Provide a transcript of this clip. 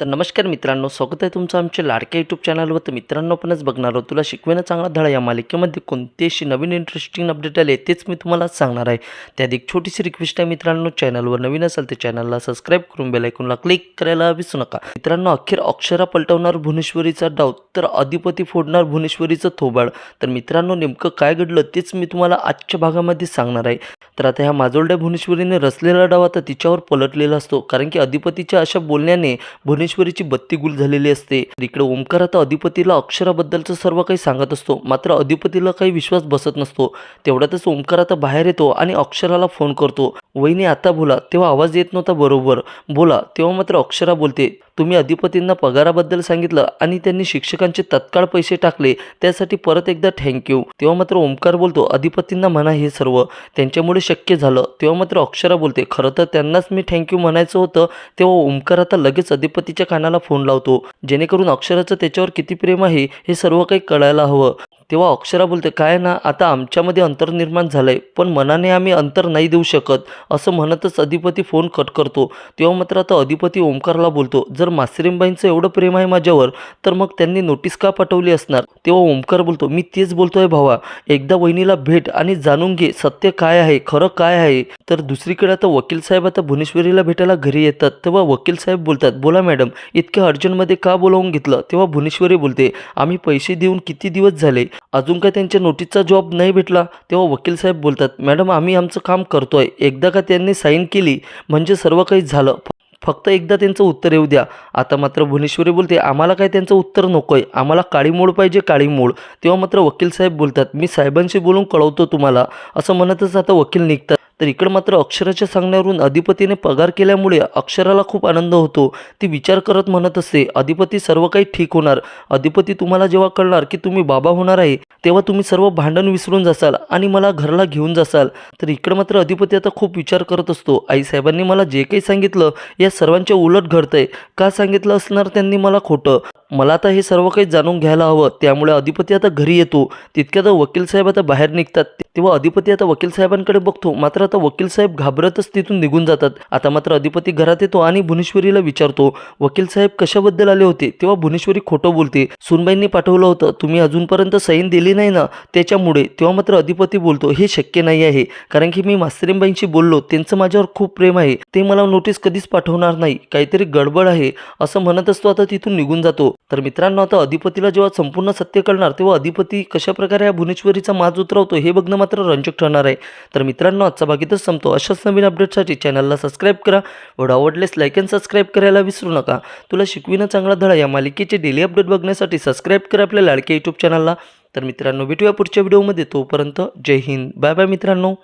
तर नमस्कार मित्रांनो स्वागत आहे तुमचं आमच्या लाडक्या यूट्यूब चॅनलवर तर मित्रांनो आपणच बघणार आहोत. तुला शिकवेनं चांगला धडा या मालिकेमध्ये कोणती अशी नवीन इंटरेस्टिंग अपडेट आले तेच मी तुम्हाला सांगणार आहे. त्यात एक छोटीशी रिक्वेस्ट आहे मित्रांनो चॅनलवर नवीन असेल तर चॅनलला सबस्क्राईब करून बेलायकूनला क्लिक करायला विसरू नका. मित्रांनो अखेर अक्षरा पलटवणार भुवनेश्वरीचा डाव तर अधिपती फोडणार भुवनेश्वरीचं थोबाड. तर मित्रांनो नेमकं काय घडलं तेच मी तुम्हाला आजच्या भागामध्ये सांगणार आहे. तर आता ह्या माजोलड्या भुवनेश्वरीने रचलेला डाव आता तिच्यावर पलटलेला असतो. कारण की अधिपतीच्या अशा बोलण्याने भुवनेश्वरीची बत्ती गुल झालेली असते. इकडे ओंकार आता अधिपतीला अक्षराबद्दलचं सर्व काही सांगत असतो. मात्र अधिपतीला काही विश्वास बसत नसतो. तेवढ्यातच ओंकार आता बाहेर येतो आणि अक्षराला फोन करतो. वहिनी आता बोला तेव्हा आवाज येत नव्हता बरोबर. बोला तेव्हा मात्र अक्षरा बोलते. तुम्ही अधिपतींना पगाराबद्दल सांगितलं आणि त्यांनी शिक्षकांचे तत्काळ पैसे टाकले त्यासाठी परत एकदा थँक्यू तेव्हा मात्र ओंकार बोलतो अधिपतींना म्हणा हे सर्व. त्यांच्यामुळे शक्य झालं. तेव्हा मात्र अक्षरा बोलते खरं तर त्यांनाच मी थँक्यू म्हणायचं होतं तेव्हा ओंकार आता लगेच अधिपतीच्या कानाला फोन लावतो. जेणेकरून अक्षराचं त्याच्यावर किती प्रेम आहे हे सर्व काही कळायला हवं. तेव्हा अक्षरा बोलते काय ना आता आमच्यामध्ये अंतर निर्माण झालं आहे पण मनाने आम्ही अंतर नाही देऊ शकत असं म्हणतच अधिपती फोन कट करतो. तेव्हा मात्र आता अधिपती ओंकारला बोलतो जर मासरींबाईंचं एवढं प्रेम आहे माझ्यावर तर मग त्यांनी नोटीस का पाठवली असणार? तेव्हा ओंकार बोलतो मी तेच बोलतोय भावा एकदा वहिनीला भेट आणि जाणून घे सत्य काय आहे खरं काय आहे. तर दुसरीकडे आता वकील साहेब आता भुवनेश्वरीला भेटायला घरी येतात तेव्हा वकील साहेब बोलतात बोला मॅडम इतक्या अर्जंटमध्ये का बोलावून घेतलं? तेव्हा भुवनेश्वरी बोलते आम्ही पैसे देऊन किती दिवस झाले अजून काय त्यांच्या नोटीसचा जॉब नाही भेटला तेव्हा वकील साहेब बोलतात मॅडम आम्ही आमचं काम करतो आहे एकदा का त्यांनी साईन केली म्हणजे सर्व काही झालं. फक्त एकदा त्यांचं उत्तर येऊ द्या. आता मात्र भुवनेश्वरी बोलते आम्हाला काय त्यांचं उत्तर नको आहे आम्हाला काळी मोड पाहिजे काळी मोड. तेव्हा मात्र वकील साहेब बोलतात मी साहेबांशी बोलून कळवतो तुम्हाला. असं म्हणतच आता वकील निघतात. तर इकडं मात्र अक्षराच्या सांगण्यावरून अधिपतीने पगार केल्यामुळे अक्षराला खूप आनंद होतो. ती विचार करत म्हणत असते अधिपती सर्व काही ठीक होणार. अधिपती तुम्हाला जेव्हा कळणार की तुम्ही बाबा होणार आहे तेव्हा तुम्ही सर्व भांडण विसरून जासाल आणि मला घरला घेऊन जासाल. तर इकडं मात्र अधिपती आता खूप विचार करत असतो. आईसाहेबांनी मला जे काही सांगितलं या सर्वांच्या उलट घडतंय. का सांगितलं असणार त्यांनी मला खोटं? मला आता हे सर्व काही जाणून घ्यायला हवं. त्यामुळे अधिपती आता घरी येतो. तितक्यात वकील साहेब आता बाहेर निघतात. तेव्हा अधिपती आता वकील साहेबांकडे बघतो. मात्र आता वकील साहेब घाबरतच तिथून निघून जातात. आता मात्र अधिपती घरात येतो आणि भुवनेश्वरीला विचारतो वकील साहेब कशाबद्दल आले होते? तेव्हा भुवनेश्वरी खोटं बोलते सुनबाईंनी पाठवलं होतं. तुम्ही अजूनपर्यंत सैन दिली नाही ना? त्याच्यामुळे तेव्हा मात्र अधिपती बोलतो हे शक्य नाही आहे. कारण की मी मास्तरींबाईंशी बोललो. त्यांचं माझ्यावर खूप प्रेम आहे. ते मला नोटीस कधीच पाठवणार नाही. काहीतरी गडबड आहे. असं म्हणत असतो आता तिथून निघून जातो. तर मित्रांनो आता अधिपतीला जेव्हा संपूर्ण सत्य कळणार तेव्हा अधिपती कशाप्रकारे या भुवनेश्वरीचा माज उतरवतो हे बघणं मात्र रंजक ठरणार आहे. तर मित्रांनो आजचा भाग इथंच संपतो. अशाच नवीन अपडेटसाठी चॅनलला सबस्क्राईब करा. व्हिडिओ आवडलेस लाईक अँड सबस्क्राईब करायला विसरू नका. तुला शिकविणं चांगला धडा या मालिकेचे डेली अपडेट बघण्यासाठी सबस्क्राईब करा आपल्या लाडक्या यूट्यूब चॅनलला तर मित्रांनो भेटूया पुढच्या व्हिडिओमध्ये तोपर्यंत जय हिंद. बाय बाय मित्रांनो.